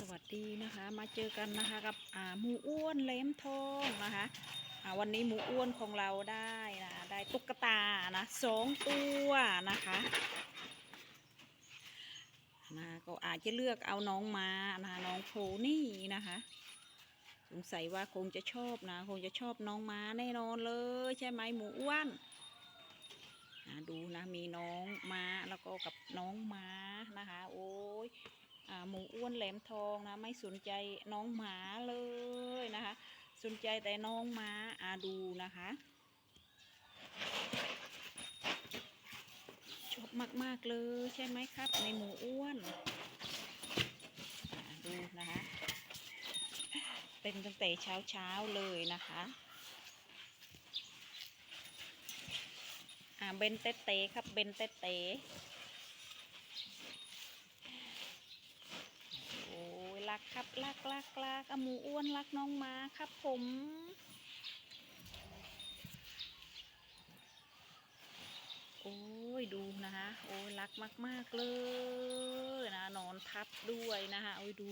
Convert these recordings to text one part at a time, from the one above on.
สวัสดีนะคะ มาเจอกันนะคะกับอ่าหมูอ้วนเล้มทองนะคะอ่าวันนี้หมูอ้วนของเราได้นะได้ตุ๊กตานะสองตัวนะคะนะก็อาจจะเลือกเอาน้องมานะน้องโพนี่นะคะสงสัยว่าคงจะชอบนะ คงจะชอบน้องม้าแน่นอนเลย ใช่ไหมหมูอ้วนนะดูนะมีน้องม้าแล้วก็กับน้องม้านะคะ โอ้ย หมูอ้วนแหลมทองนะ ไม่สนใจน้องหมาเลยนะคะ สนใจแต่น้องหมาอาดูนะคะชอบมาก ๆ เลยใช่ไหมครับ ในหมูอ้วนดูนะคะเต้นตั้งแต่เช้าเช้าๆเลยนะคะอ่าเบนเตเต้ครับเบนเตเต้ โอ้ย รักครับรักรักรักอหมูอ้วนรักน้องม้าครับผมโอ้ยดูนะคะโอ้ยรักมาก ๆ เลยนะนอนทับด้วยนะคะโอ้ยดู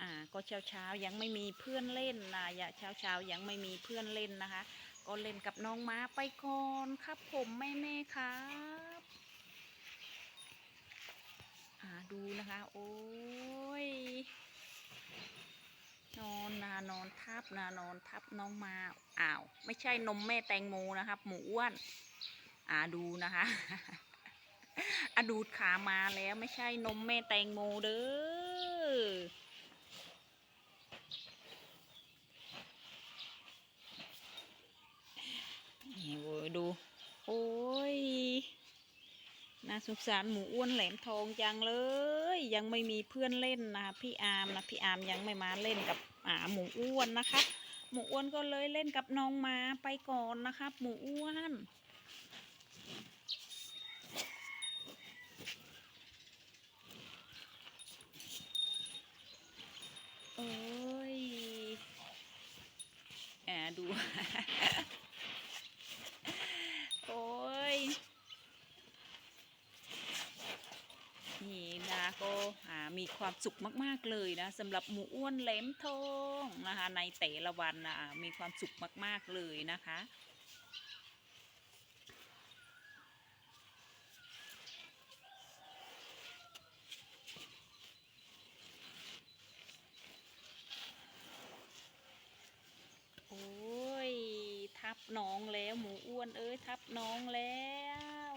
อ่าก็เช้าเช้ายังไม่มีเพื่อนเล่นนะอย่าเช้าเช้ายังไม่มีเพื่อนเล่นนะคะ ก็เล่นกับน้องม้าไปก่อนครับผมแม่แม่ครับ อ่า ดูนะคะ โอ้ย นอนนานอนทับนานอนทับน้องมา อ้าว ไม่ใช่นมแม่แตงโมนะครับ หมูอ้วน อ่าดูนะคะอะดูดขามาแล้วไม่ใช่นมแม่แตงโมเด้อนี่เว้ยดู โอ้ย น่าสงสารหมูอ้วนแหลมทองจังเลย ยังไม่มีเพื่อนเล่นนะพี่อาร์มนะพี่อาร์มยังไม่มาเล่นกับอ่าหมูอ้วนนะครับหมูอ้วนก็เลยเล่นกับน้องมาไปก่อนนะครับหมูอ้วนโอ้ยแอบดู โอ้ย นี่นะ ก็มีความสุขมากๆเลยนะสำหรับหมูอ้วนแหลมทองนะคะ ในแต่ละวันนะมีความสุขมากๆเลยนะคะโอ้ยทับน้องแล้วหมูอ้วนเอ้ยทับน้องแล้ว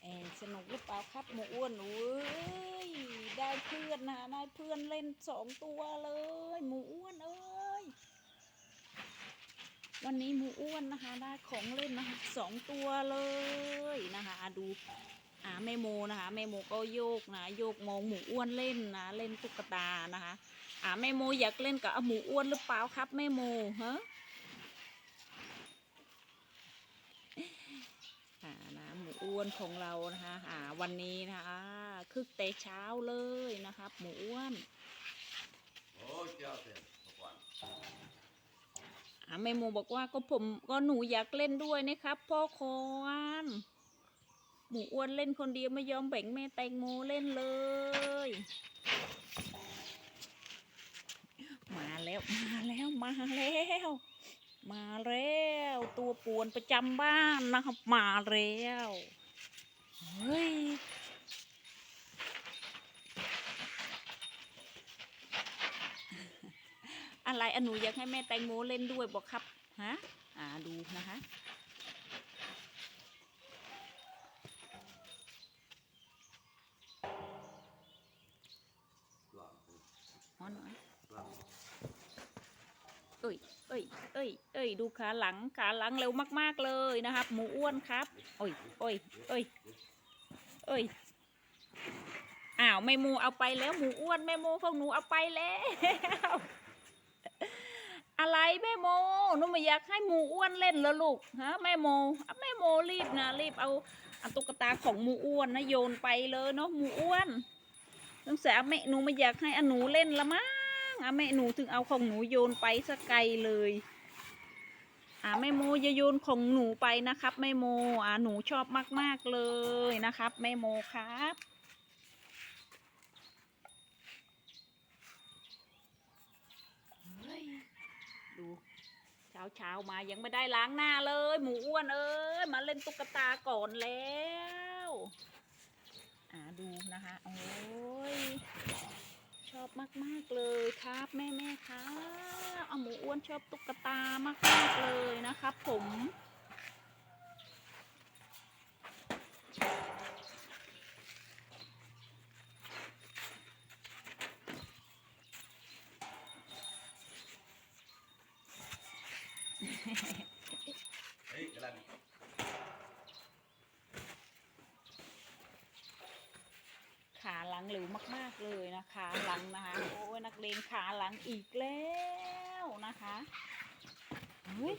แอนสนุกหรือเปล่าครับ หมูอ้วนเอ้ยได้เพื่อนนะได้เพื่อนเล่นสองตัวเลย หมูอ้วนเอ้ยวันนี้หมูอ้วนนะคะ ได้ของเล่นนะคะสองตัวเลยนะคะ ดูอ่าแม่โมนะคะแม่โมก็โยกนะโยกมองหมูอ้วนเล่นนะเล่นตุ๊กตานะคะ อ่าแม่โมอยากเล่นกับหมูอ้วนหรือเปล่าครับแม่โมฮะนะหมูอ้ วนของเรานะคะอ่าวันนี้นะคะคึกแต่เช้าเลยนะครับ หมูอ้วน Oh, ja, den. Hoppla. อ่าแม่โมบอกว่าก็ผมก็หนูอยากเล่นด้วยนะครับพ่อคอนหมูอ้วนเล่นคนเดียวไม่ยอมแบ่งแม่แตงโมเล่นเลย มาแล้วมาแล้วมาแล้วมาแล้ว ตัวป่วนประจำบ้านนะครับ มาแล้ว เฮ้ยอะไรอะหนูอยากให้แม่แตงโมเล่นด้วยบอกครับฮะอ่าดูนะคะฮอนหน่อยเอ้ยเอ้ยเอ้ยเอ้ยดูขาหลังขาหลังเร็วมาก ๆ เลยนะครับ หมูอ้วนครับ โอ้ยโอ้ยเอ้ย เอ้ยอ้าวแม่หมูเอาไปแล้วหมูอ้วนแม่โมของหนูเอาไปแล้วอะไรแม่โมหนูไม่อยากให้หมูอ้วนเล่นแล้วลูกฮะแม่โมอะแม่โมรีบนะรีบเอาเอาตุ๊กตาของหมูอ้วนนะโยนไปเลยเนาะหมูอ้วนสงสัยอาแม่หนูไม่อยากให้อาหนูเล่นละมั้งอาแม่หนูถึงเอาของหนูโยนไปสกไกลเลย อ่าแม่โมอย่าโยนของหนูไปนะครับแม่โมอ่าหนูชอบมาก ๆ เลยนะครับแม่โมครับเฮ้ยดูเช้าเช้ามายังไม่ได้ล้างหน้าเลย หมูอ้วนเอ้ยมาเล่นตุ๊กตาก่อนแล้ว อ่าดูนะคะ โอ้ย อบมาก ๆ เลยครับแม่แม่ๆครับเอาหมูอ้วนชอบตุ๊กตามากๆเลยนะครับผม เฮ้ยกำลัง ขาหลังหลิวมาก ๆ เลยนะคะหลังนะคะโอ้ยนักเลงขาหลังอีกแล้วนะคะเฮ้ย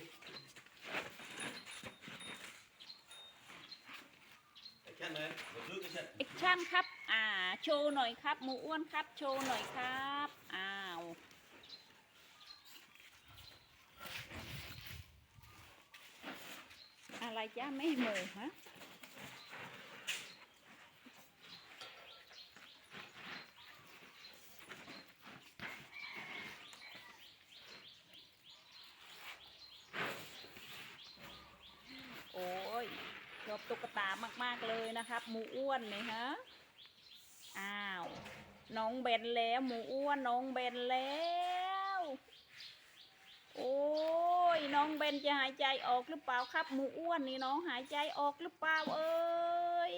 ไอ้แค่นั้นเดี๋ยวซื้อกันเสร็จแอคชั่นครับ อ่า โชว์หน่อยครับ หมูอ้วนครับ โชว์หน่อยครับ อ้าว อะไรจ้าไม่โมฮะ โอ้ย ชอบตุ๊กตามาก ๆ เลยนะครับ หมูอ้วนเนี่ยฮะ อ้าว น้องเบนแล้ว หมูอ้วนน้องเบนแล้ว โอ้ยน้องเบนจะหายใจออกหรือเปล่าครับ หมูอ้วนนี่น้องหายใจออกหรือเปล่าเอ้ย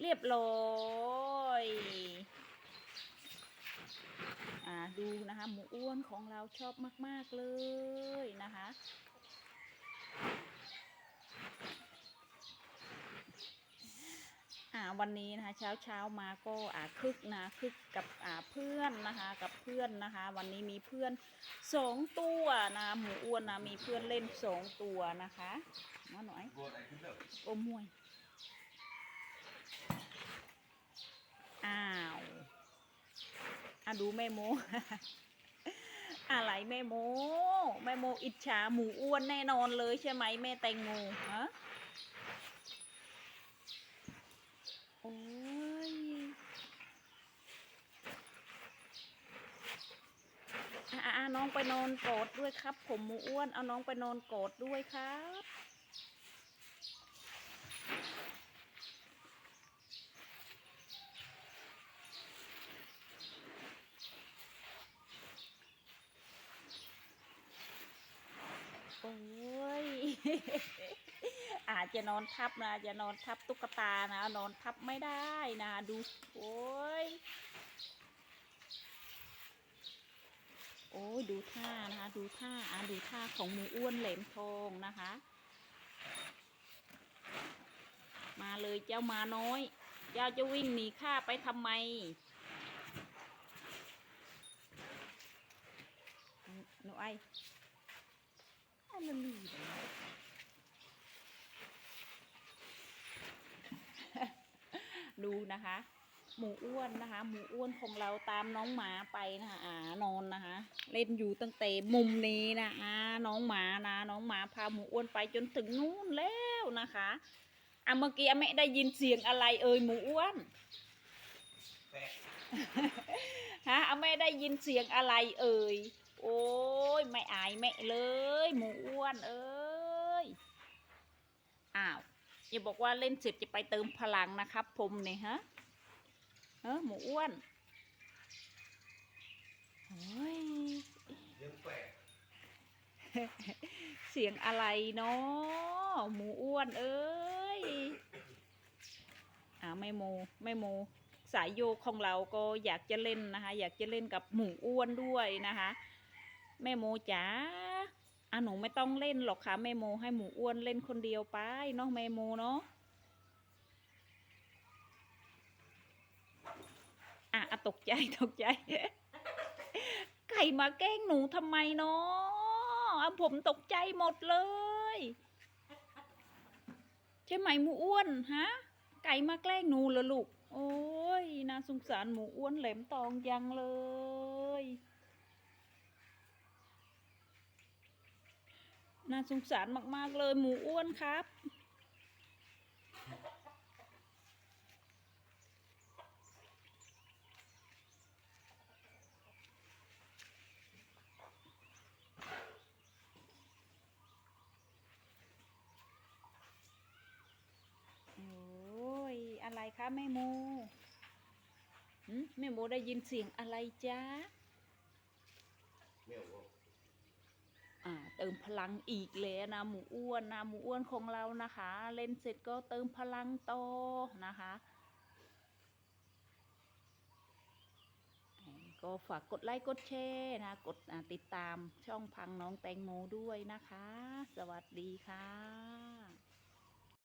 เรียบร้อยอ่าดูนะคะหมูอ้วนของเราชอบมาก ๆ เลยนะคะ อ่า วันนี้นะคะเช้าเช้าๆมาก็อ่าคึกนะคึกกับอ่าเพื่อนนะคะกับเพื่อนนะคะ วันนี้มีเพื่อนสองตัวนะหมูอ้วนนะมีเพื่อนเล่นสองตัวนะคะมาหน่อยโบนไอ้ขึ้นเร็วโอ้มวยอ้าวอะดูแม่โมอะไรแม่โมแม่โมอิจฉาหมูอ้วนแน่นอนเลยใช่ไหมแม่แตงโมฮะ โอ้ย อะอะอะน้องไปนอนกอดด้วยครับ ผมหมูอ้วนเอาน้องไปนอนกอดด้วยครับ โอ้ย อาจจะนอนทับนะจะนอนทับตุ๊กตานะนอนทับไม่ได้นะ ดู โอ้ย โอ้ยดูท่านะคะ ดูท่าอะดูท่าของหมูอ้วนเหลมทองนะคะ มาเลยเจ้ามาน้อย เจ้าจะวิ่งหนีข้าไปทำไมหนูไออะไรลีดดูนะคะ หมูอ้วนนะคะ หมูอ้วนของเราตามน้องหมาไปนะคะอ่านอนนะคะ เล่นอยู่ตั้งแต่มุมนี้นะอ่าน้องหมานะ น้องหมาพาหมูอ้วนไปจนถึงนู่นแล้วนะคะอะเมื่อกี้อาแม่ได้ยินเสียงอะไรเอ่ยหมูอ้วนแปะฮะอาแม่ได้ยินเสียงอะไรเอ่ยโอ้ยไม่อายแม่เลย หมูอ้วนเอ้ยอ้าวอย่าบอกว่าเล่นเสร็จจะไปเติมพลังนะครับผมเนี่ยฮะ เออหมูอ้วนโอ้ยเสียงอะไรเนาะหมูอ้วนเอ้ยอ่าไม่โมไม่โมสายโยกของเราก็อยากจะเล่นนะคะ อยากจะเล่นกับหมูอ้วนด้วยนะคะ แม่โมจ๋าอะหนูไม่ต้องเล่นหรอกค่ะแม่โมให้หมูอ้วนเล่นคนเดียวไปเนาะแม่โมเนาะ อะอะตกใจตกใจไก่มาแกล้งหนูทำไมเนาะอะผมตกใจหมดเลย ใช่ไหมหมูอ้วนฮะ ไก่มาแกล้งหนูเหรอลูก โอ้ยน่าสงสารหมูอ้วนแหลมตองจังเลย น่าสงสารมากๆเลยหมูอ้วนครับ โอ้ย อะไร คะแม่โมหึแม่โมได้ยินเสียงอะไรจ๊ะไม่เอาอ่าเติมพลังอีกแล้วนะหมูอ้วนนะหมูอ้วนของเรานะคะ เล่นเสร็จก็เติมพลังต่อนะคะเอ่อก็ฝากกดไลค์กดแชร์นะ กดอ่าติดตามช่องพังน้องแตงโมด้วยนะคะ สวัสดีค่ะ